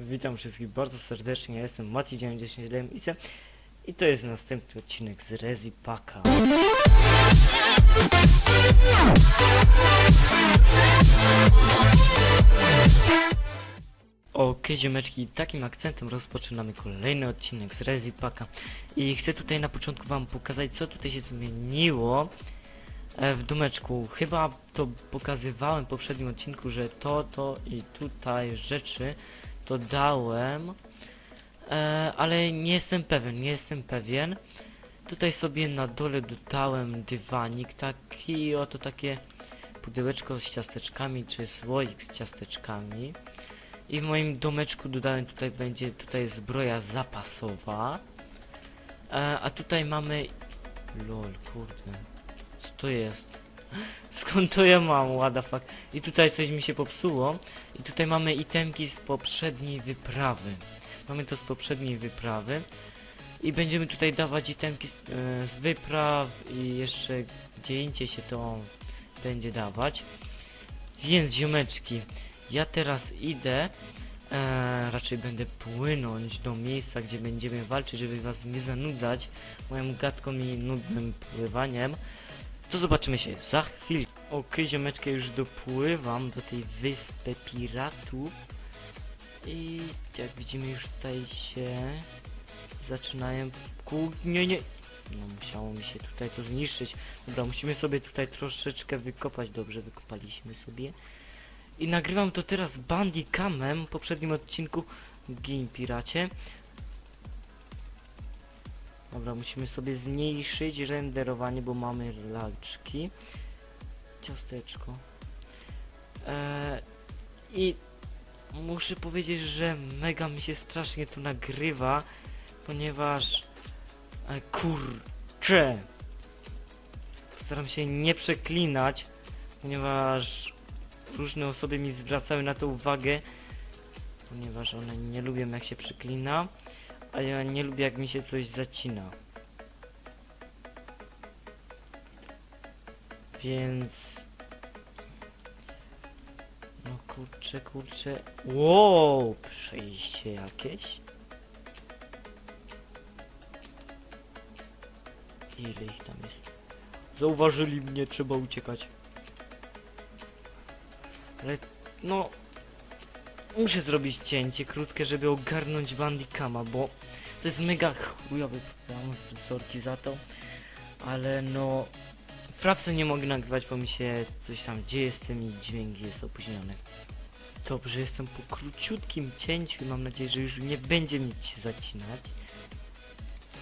Witam wszystkich bardzo serdecznie, ja jestem Mati910 i to jest następny odcinek z Rezi Paka. Ok, ziomeczki, takim akcentem rozpoczynamy kolejny odcinek z Rezi Paka i chcę tutaj na początku wam pokazać co tutaj się zmieniło e, w domeczku. Chyba to pokazywałem w poprzednim odcinku, że to, to i tutaj rzeczy to dałem, e, ale nie jestem pewien, nie jestem pewien. Tutaj sobie na dole dodałem dywanik, taki oto takie pudełeczko z ciasteczkami, czy słoik z ciasteczkami. I w moim domeczku dodałem, tutaj będzie, tutaj zbroja zapasowa. E, a tutaj mamy... Lol, kurde. Co to jest? Skąd to ja mam, what fuck? I tutaj coś mi się popsuło. I tutaj mamy itemki z poprzedniej wyprawy. Mamy to z poprzedniej wyprawy. I będziemy tutaj dawać itemki z, e, z wypraw i jeszcze gdzie indziej się to będzie dawać. Więc ziomeczki, ja teraz idę, e, raczej będę płynąć do miejsca, gdzie będziemy walczyć, żeby was nie zanudzać moją gadką i nudnym pływaniem. To zobaczymy się za chwilę. Okej, ziomeczki, już dopływam do tej wyspy piratów. I jak widzimy już tutaj się zaczynają. Nie, nie. No musiało mi się tutaj to zniszczyć. Dobra, musimy sobie tutaj troszeczkę wykopać. Dobrze, wykopaliśmy sobie. I nagrywam to teraz Bandicamem w poprzednim odcinku Gin Piracie. Dobra, musimy sobie zmniejszyć renderowanie, bo mamy laczki. Ciasteczko. Eee, I muszę powiedzieć, że mega mi się strasznie tu nagrywa, ponieważ e, kurczę staram się nie przeklinać, ponieważ różne osoby mi zwracały na to uwagę, ponieważ one nie lubią jak się przyklina, a ja nie lubię jak mi się coś zacina. Więc... No kurczę, kurczę... Wow! Przejście jakieś? Ile ich tam jest? Zauważyli mnie, trzeba uciekać. Ale no muszę zrobić cięcie krótkie, żeby ogarnąć Bandicama, bo to jest mega chujowy program, sorki za to, ale no prawce nie mogę nagrywać, bo mi się coś tam dzieje z tym i dźwięk jest opóźniony. Dobrze, jestem po króciutkim cięciu i mam nadzieję, że już nie będzie mi się zacinać.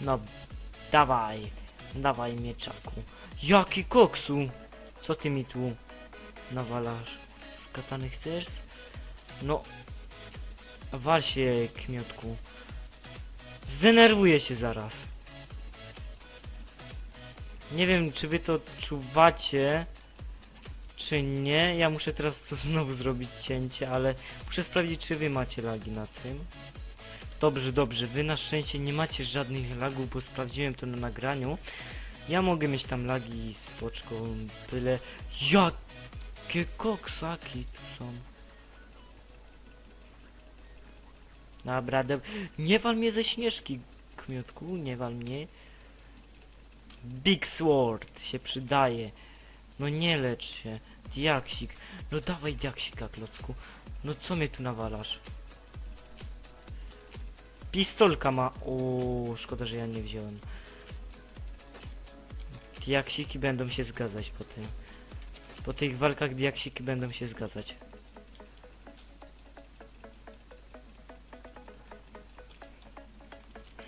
No, dawaj, dawaj mieczaku. Jaki koksu! Co ty mi tu nawalasz? Z katany chcesz? No, wal się, kmiotku. Zdenerwuję się zaraz. Nie wiem, czy wy to czuwacie, czy nie. Ja muszę teraz to znowu zrobić cięcie, ale muszę sprawdzić, czy wy macie lagi na tym. Dobrze, dobrze. Wy na szczęście nie macie żadnych lagów, bo sprawdziłem to na nagraniu. Ja mogę mieć tam lagi z poczką, byle... Jakie koksaki tu są. Dobra, dob nie wal mnie ze śnieżki, kmiotku, nie wal mnie. Big Sword się przydaje. No nie lecz się. Diaksik. No dawaj diaksika, klocku. No co mnie tu nawalasz? Pistolka ma... O, szkoda, że ja nie wziąłem. Diaksiki będą się zgadzać po tym. Po tych walkach diaksiki będą się zgadzać.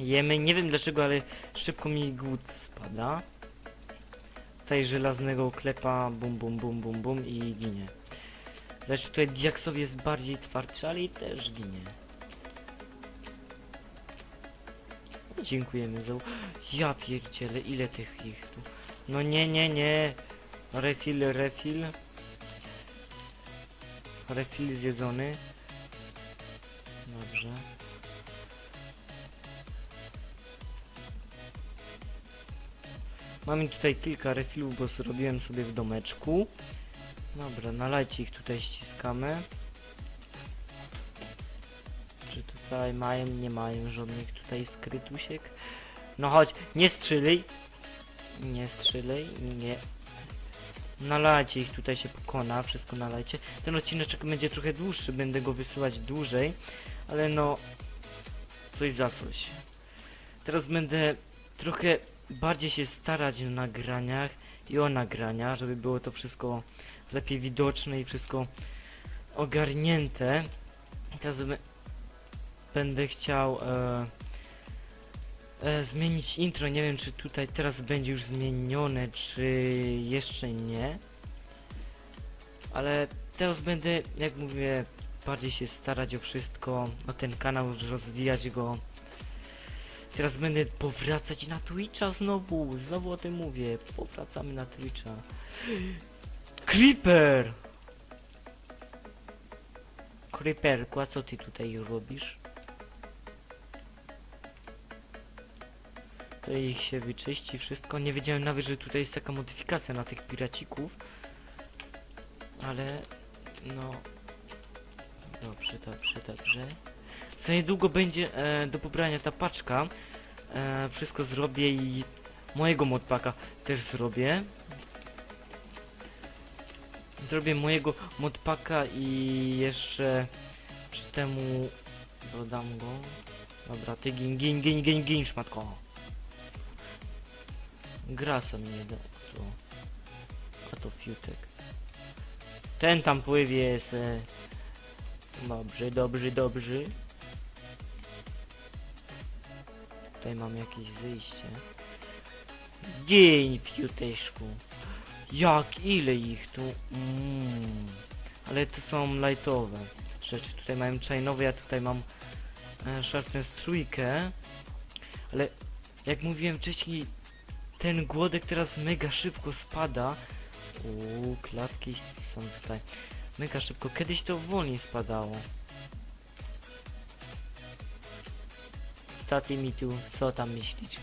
Jemy, nie wiem dlaczego, ale szybko mi głód spada. Tutaj żelaznego klepa, bum bum bum bum bum i ginie. Lecz tutaj diaksowi jest bardziej twardszy, ale i też ginie. Dziękujemy za... Ja pierdzielę, ile tych ich tu... No nie, nie, nie. Refill, refill. Refill zjedzony. Mamy tutaj kilka refillów, bo zrobiłem sobie w domeczku. Dobra, nalajcie ich tutaj ściskamy. Czy tutaj mają, nie mają żadnych tutaj skrytusiek. No chodź, nie strzelaj. Nie strzelaj, nie. Nalajcie ich, tutaj się pokona, wszystko nalajcie. Ten odcineczek będzie trochę dłuższy, będę go wysyłać dłużej, ale no... Coś za coś. Teraz będę trochę bardziej się starać na nagraniach i o nagrania, żeby było to wszystko lepiej widoczne i wszystko ogarnięte. Teraz będę chciał e, e, zmienić intro. Nie wiem czy tutaj teraz będzie już zmienione, czy jeszcze nie. Ale teraz będę, jak mówię, bardziej się starać o wszystko, o ten kanał, rozwijać go. Teraz będę powracać na Twitcha znowu, znowu o tym mówię, powracamy na Twitcha. Creeper! Creeperku, a co ty tutaj robisz? To ich się wyczyści, wszystko. Nie wiedziałem nawet, że tutaj jest taka modyfikacja na tych piracików. Ale, no... Dobrze, dobrze, dobrze. Za niedługo będzie e, do pobrania ta paczka. E, wszystko zrobię i mojego modpaka też zrobię. Zrobię mojego modpaka i jeszcze przy temu dodam go. Dobra, ty gin, gin, gin, gin, gin, szmatko. Grasa mi nie da. Co? A to fiutek. Ten tam pływie se. Dobrze, dobrze, dobrze. Tutaj mam jakieś wyjście. Dzień fiuteczku. Jak ile ich tu? Mm. Ale to są lightowe rzeczy. Tutaj mają chainowe, ja tutaj mam e, sharpness trójkę. Ale jak mówiłem wcześniej, ten głodek teraz mega szybko spada. Uuu, klatki są tutaj. Mega szybko. Kiedyś to wolniej spadało. Ty mi tu, co tam myślisz?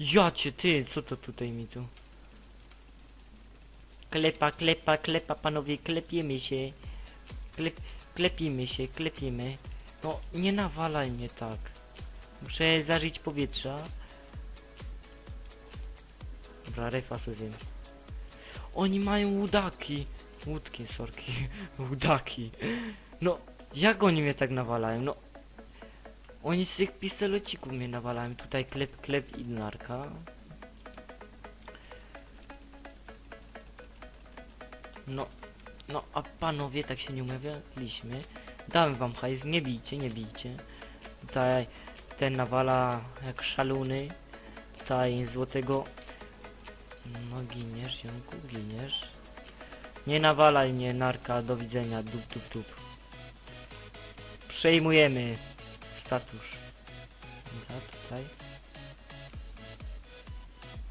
Ja cię, ty, co to tutaj mi tu? Klepa, klepa, klepa, panowie, klepiemy się. Klep, klepimy się, klepimy. No, nie nawalaj mnie tak. Muszę zażyć powietrza. Dobra, refa sobie. Oni mają łudaki. Łódki, sorki. Łudaki. No, jak oni mnie tak nawalają? No, oni z tych pistolecików mnie nawalają. Tutaj klep, klep i narka. No, no, a panowie tak się nie umawialiśmy. Dałem wam hajs, nie bijcie, nie bijcie. Tutaj ten nawala jak szalony. Tutaj złotego... No giniesz, ziomku, giniesz. Nie nawalaj mnie, narka, do widzenia, dup, dup, dup. Przejmujemy status. Dobra, tutaj.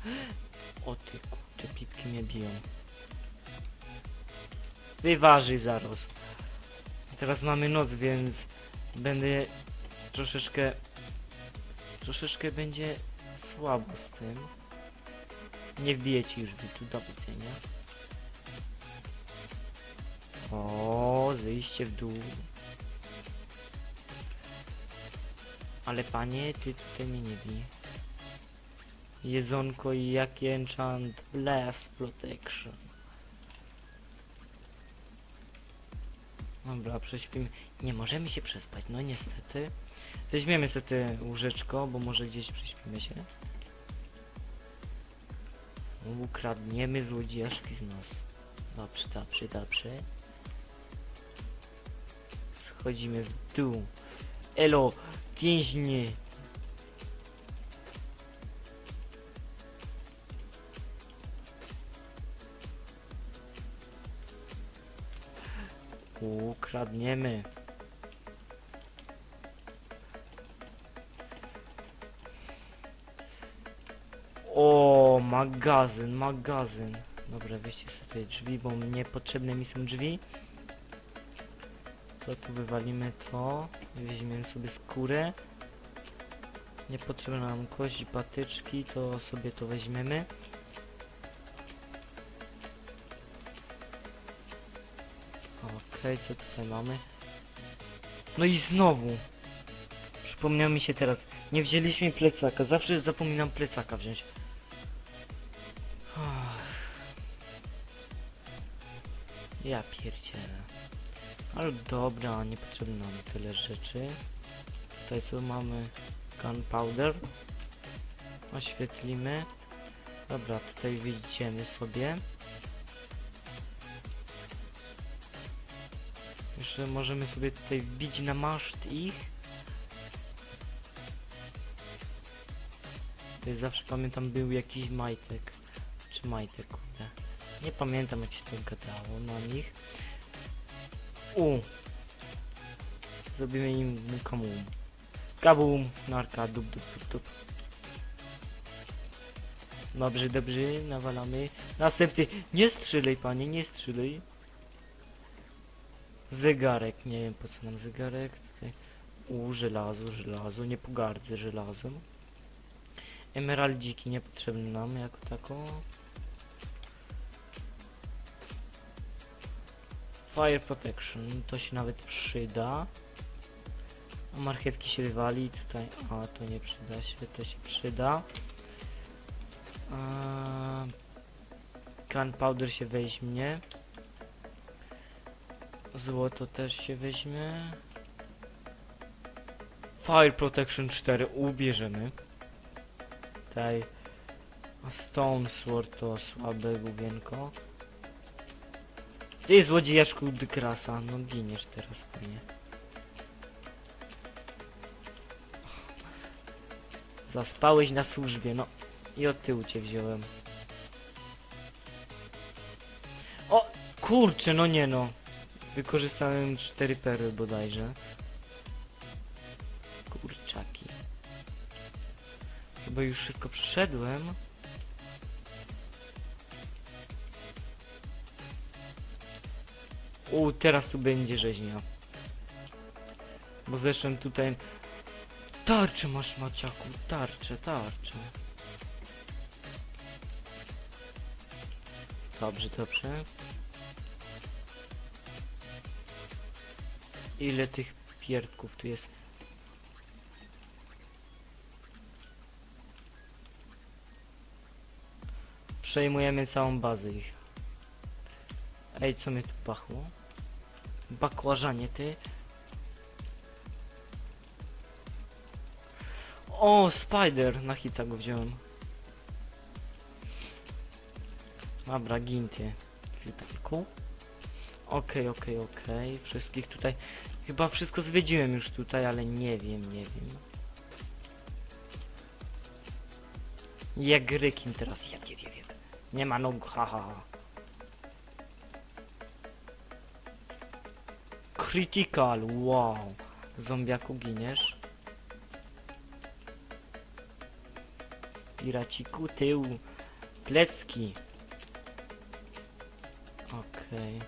O ty kurczę, pipki mnie biją. Wyważy zaraz. Teraz mamy noc, więc będę troszeczkę... Troszeczkę będzie słabo z tym. Nie wbiję ci już tu do widzenia. O, zejście w dół. Ale panie, ty tutaj mnie nie bij. Jedzonko i jaki enchant blast protection. Dobra, prześpimy. Nie możemy się przespać, no niestety. Weźmiemy sobie łóżeczko, bo może gdzieś prześpimy się. Ukradniemy złodziejaszki z nas. Dobrze, dobrze, dobrze. Schodzimy w dół. Elo, więźnie. Ukradniemy. O, Magazyn, magazyn. Dobra, weźcie sobie drzwi, bo niepotrzebne mi są drzwi. Co tu wywalimy to? Weźmiemy sobie skórę. Niepotrzebne nam kość, patyczki, to sobie to weźmiemy. Okej, okay, co tutaj mamy? No i znowu! Przypomniał mi się teraz. Nie wzięliśmy plecaka. Zawsze zapominam plecaka wziąć. Ja pierdzielę. Ale dobra, niepotrzebne nam tyle rzeczy. Tutaj co mamy? Gunpowder. Oświetlimy. Dobra, tutaj wyjdziemy sobie. Jeszcze możemy sobie tutaj wbić na maszt ich. Tutaj zawsze pamiętam był jakiś majtek. Czy majtek, kurde. Nie pamiętam jak się to gadało na nich. U. Zrobimy im kamum. Kabum! Narka, dup, dup, dup, dup. Dobrze, dobrze, nawalamy. Następny. Nie strzelaj, panie, nie strzelaj. Zegarek, nie wiem po co nam zegarek. Tutaj. U, żelazo, żelazo, nie pogardzę żelazem. Emeraldziki niepotrzebne nam jako tako. Fire Protection, to się nawet przyda. A marchewki się wywali tutaj. A to nie przyda się, to się przyda. A, Gunpowder się weźmie. Złoto też się weźmie. Fire Protection 4 ubierzemy. Tutaj Stone Sword to słabe główienko. Ty złodziejaszku dykrasa, no giniesz teraz pewnie. Zaspałeś na służbie, no i od tyłu cię wziąłem. O! Kurczę, no nie no. Wykorzystałem cztery perły bodajże. Kurczaki. Chyba już wszystko przeszedłem. U, teraz tu będzie rzeźnia. Bo zresztą tutaj... Tarczę masz Maciaku, tarczę, tarczę. Dobrze, dobrze. Ile tych pierdków tu jest? Przejmujemy całą bazę ich. Ej, co mnie tu pachło? Bakłażanie, ty. O, Spider! Na hita go wziąłem. Dobra. Witajku. Okej, okej, okej. Wszystkich tutaj... Chyba wszystko zwiedziłem już tutaj, ale nie wiem, nie wiem. Jak rykin teraz, ja nie wiem. Nie ma nóg, haha. Ha. Critical, wow. Zombiaku giniesz. Piraciku, tył. Plecki. Okej.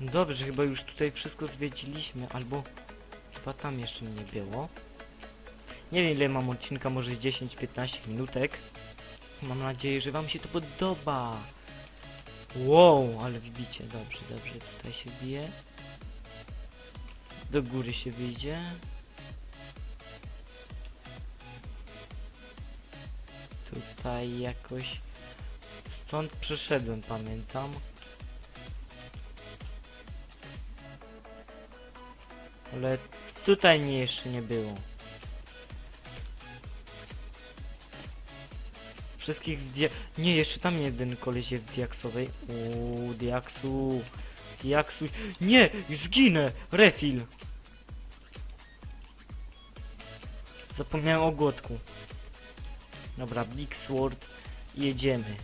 Dobrze, chyba już tutaj wszystko zwiedziliśmy, albo chyba tam jeszcze mnie było. Nie wiem ile mam odcinka, może 10-15 minutek. Mam nadzieję, że wam się to podoba. Wow, ale wbicie, dobrze, dobrze, tutaj się bije. Do góry się wyjdzie. Tutaj jakoś... Stąd przeszedłem, pamiętam. Ale tutaj nie jeszcze nie było. Wszystkich w dia... Nie, jeszcze tam jeden koleś jest w diaksowej. Uuu, diaksu. Diaksu. Nie! Zginę! Refil! Zapomniałem o głodku. Dobra, Big Sword. Jedziemy.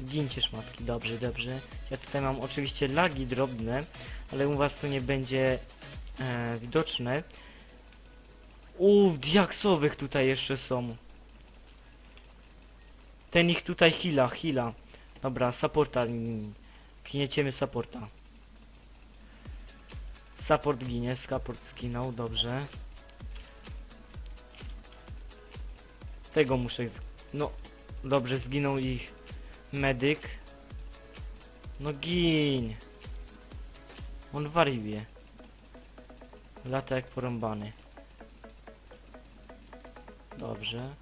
Gincie szmatki, dobrze, dobrze. Ja tutaj mam oczywiście lagi drobne, ale u was to nie będzie e, widoczne. U, diaksowych tutaj jeszcze są. Ten ich tutaj hila, hila. Dobra, supporta. Knieciemy supporta. Support ginie, support skinął, dobrze. Tego muszę... No, dobrze, zginął ich medyk. No gin. On wariuje. Lata jak porąbany. Dobrze.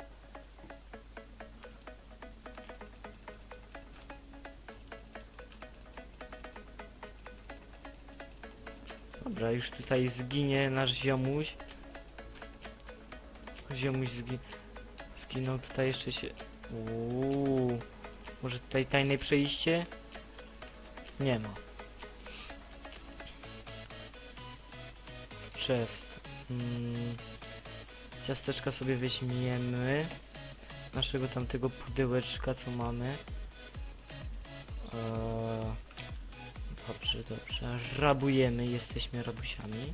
Dobra, już tutaj zginie nasz ziomuś. Ziomuś zgi... zginął tutaj jeszcze się... Uuu. Może tutaj tajne przejście? Nie ma. Chest. Mm. Ciasteczka sobie weźmiemy. Naszego tamtego pudełeczka, co mamy. Eee, dobrze, dobrze. Rabujemy, jesteśmy rabusiami.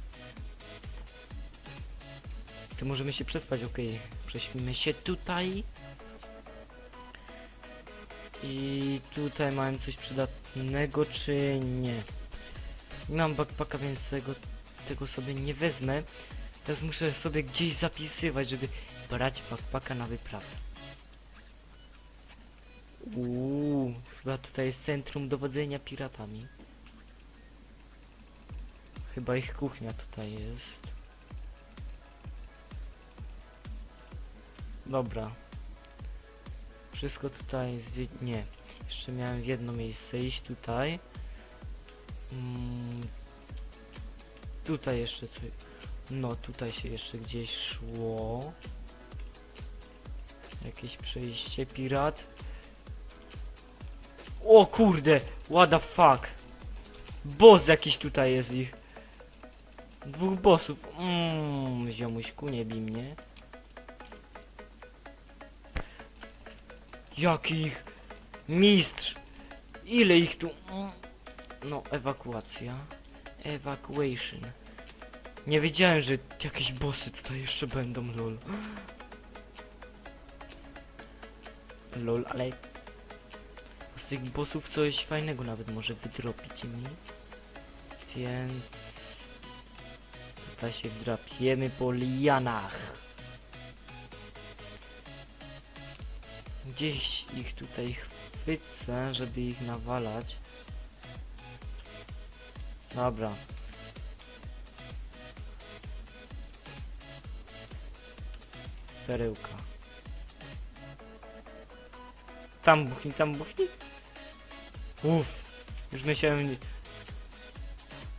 Tu możemy się przespać, okej. Prześpimy się tutaj. I tutaj mamy coś przydatnego, czy nie? Nie mam backpacka, więc tego, tego sobie nie wezmę. Teraz muszę sobie gdzieś zapisywać, żeby brać backpacka na wyprawę. Uuu, chyba tutaj jest centrum dowodzenia piratami. Chyba ich kuchnia tutaj jest. Dobra. Wszystko tutaj zwie... Nie. Jeszcze miałem w jedno miejsce iść tutaj. Mm, tutaj jeszcze coś... No, tutaj się jeszcze gdzieś szło. Jakieś przejście, pirat. O kurde! What the fuck! Boss jakiś tutaj jest ich. Dwóch bossów. Mmm, ziomuśku, nie bij mnie. Jakich? Mistrz! Ile ich tu? Mm. No, ewakuacja. Evacuation. Nie wiedziałem, że jakieś bossy tutaj jeszcze będą, lol. Lol, ale... Z tych bossów coś fajnego nawet może wydropić mi. Więc... Tutaj się wdrapiemy po lianach. Gdzieś ich tutaj chwycę, żeby ich nawalać. Dobra. Perełka. Tam buchni, tam buchni. Uff. Już myślałem...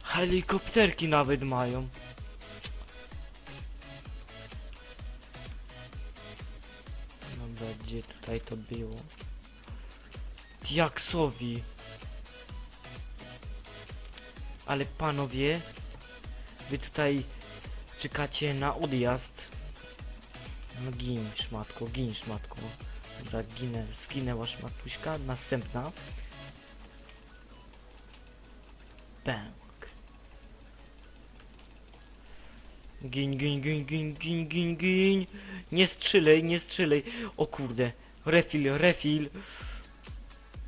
Helikopterki nawet mają. Dobra, gdzie tutaj to było? Diaksowi. Ale panowie, wy tutaj czekacie na odjazd. No gin, szmatko, gin, szmatko. Dobra, ginę, zginęła szmatuśka. Następna. Bang. Gin, gin, gin, gin, gin, gin, gin. Nie strzelaj, nie strzelaj. O kurde. Refil, refil.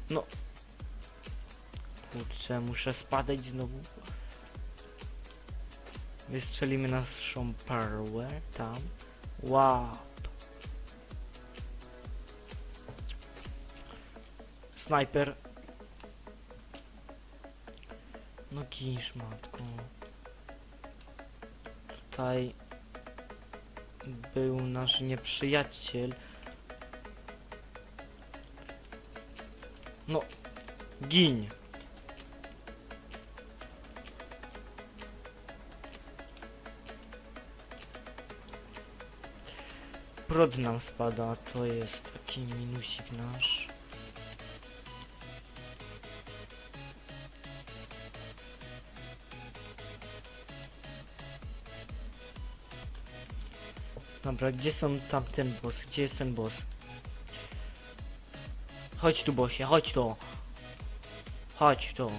No. Kurczę, muszę spadać znowu. Wystrzelimy naszą perłę tam. Wow. Snajper. No gisz matko. Tutaj był nasz nieprzyjaciel. No, giń. Prod nam spada, to jest taki minusik nasz. Dobra, gdzie są tamten boss? Gdzie jest ten boss? Chodź tu bossie, chodź tu. Chodź tu.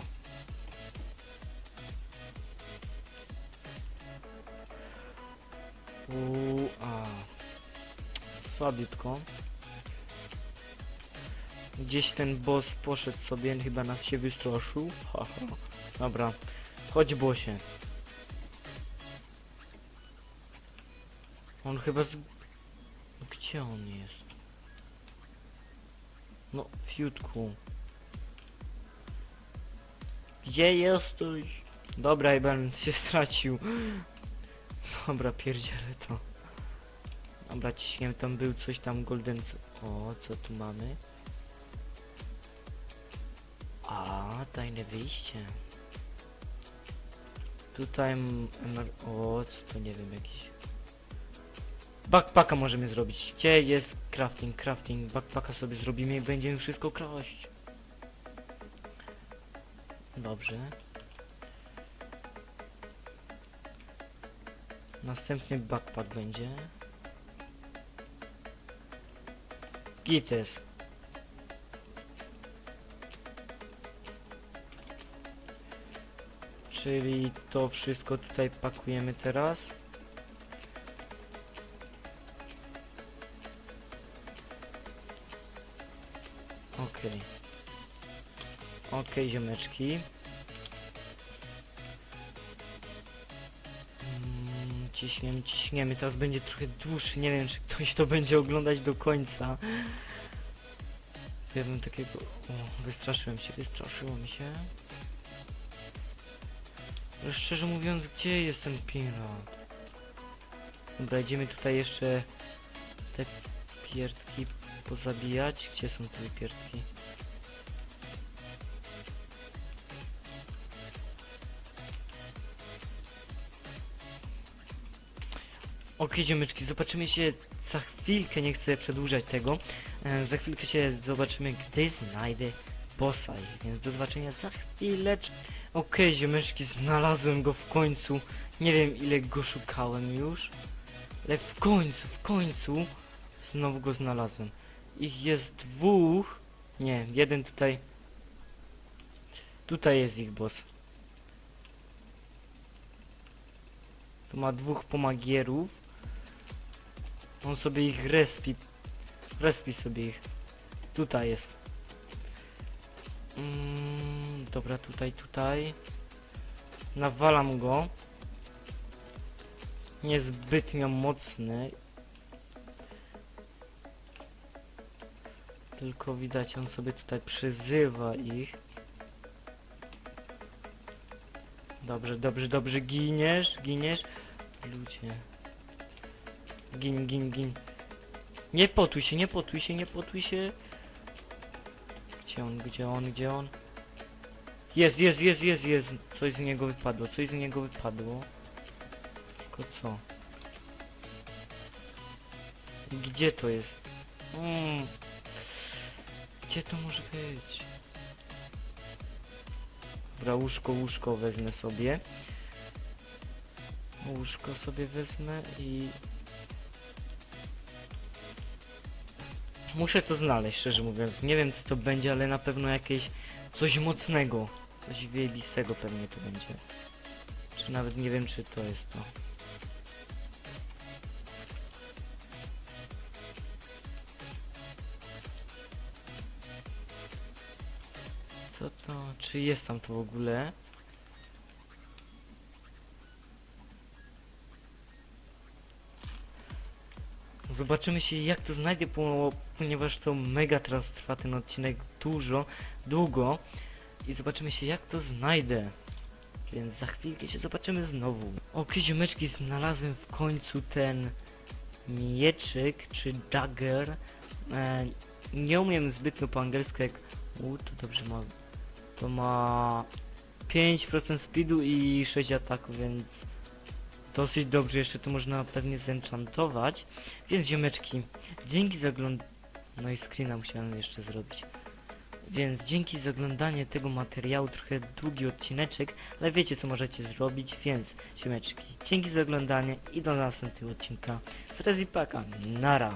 Gdzieś ten boss poszedł sobie, chyba nas się wystraszył. Haha. Dobra. Chodź bossie. On chyba z... Gdzie on jest? No, fiutku. Gdzie jesteś? Dobra, Iban się stracił. Dobra, pierdzielę to. Dobra, ciśniemy, tam był coś tam golden... O, co tu mamy? A, tajne wyjście. Tutaj... O, co to nie wiem, jakiś... Backpacka możemy zrobić. Gdzie jest crafting, crafting? Backpacka sobie zrobimy i będziemy wszystko kraść. Dobrze. Następny backpack będzie. Gites. Czyli to wszystko tutaj pakujemy teraz. Okej. Okej, ziomeczki. Ciśniemy, ciśniemy. Teraz będzie trochę dłuższy. Nie wiem, czy ktoś to będzie oglądać do końca. Ja bym takiego... O, wystraszyłem się, wystraszyło mi się. Ale szczerze mówiąc, gdzie jest ten pirat? Dobra, idziemy tutaj jeszcze te pierdki pozabijać. Gdzie są te pierdki? Okej, ziomeczki, zobaczymy się za chwilkę, nie chcę przedłużać tego. E, za chwilkę się zobaczymy, gdy znajdę bossa, więc do zobaczenia za chwileczkę. Okej, ziomeczki, znalazłem go w końcu. Nie wiem ile go szukałem już, ale w końcu, w końcu znowu go znalazłem. Ich jest dwóch. Nie, jeden tutaj. Tutaj jest ich boss. Tu ma dwóch pomagierów. On sobie ich respi. Respi sobie ich. Tutaj jest. Mm, dobra, tutaj, tutaj. Nawalam go. Niezbytnio mocny. Tylko widać, on sobie tutaj przyzywa ich. Dobrze, dobrze, dobrze, giniesz, giniesz. Ludzie. Gin, gin, gin. Nie potuj się, nie potuj się, nie potuj się. Gdzie on, gdzie on, gdzie on? Jest, jest, jest, jest, jest. Coś z niego wypadło, coś z niego wypadło. Tylko co? Gdzie to jest? Mm. Gdzie to może być? Dobra, łóżko, łóżko wezmę sobie. Łóżko sobie wezmę i... Muszę to znaleźć, szczerze mówiąc. Nie wiem co to będzie, ale na pewno jakieś coś mocnego. Coś wielbistego pewnie to będzie. Czy nawet nie wiem czy to jest to. Co to? Czy jest tam to w ogóle? Zobaczymy się jak to znajdę, po- ponieważ to mega teraz trwa ten odcinek dużo, długo. I zobaczymy się jak to znajdę. Więc za chwilkę się zobaczymy znowu. Ok, ziomeczki, znalazłem w końcu ten mieczyk, czy dagger. E, nie umiem zbytnio po angielsku jak... U, to dobrze ma... To ma 5% speedu i 6 ataku, więc dosyć dobrze. Jeszcze to można pewnie zenchantować. Więc ziomeczki, dzięki za ogląd... No i screena musiałem jeszcze zrobić. Więc dzięki za oglądanie tego materiału, trochę długi odcineczek, ale wiecie co możecie zrobić, więc ziomeczki, dzięki za oglądanie i do następnego odcinka z Rezipaka. Nara!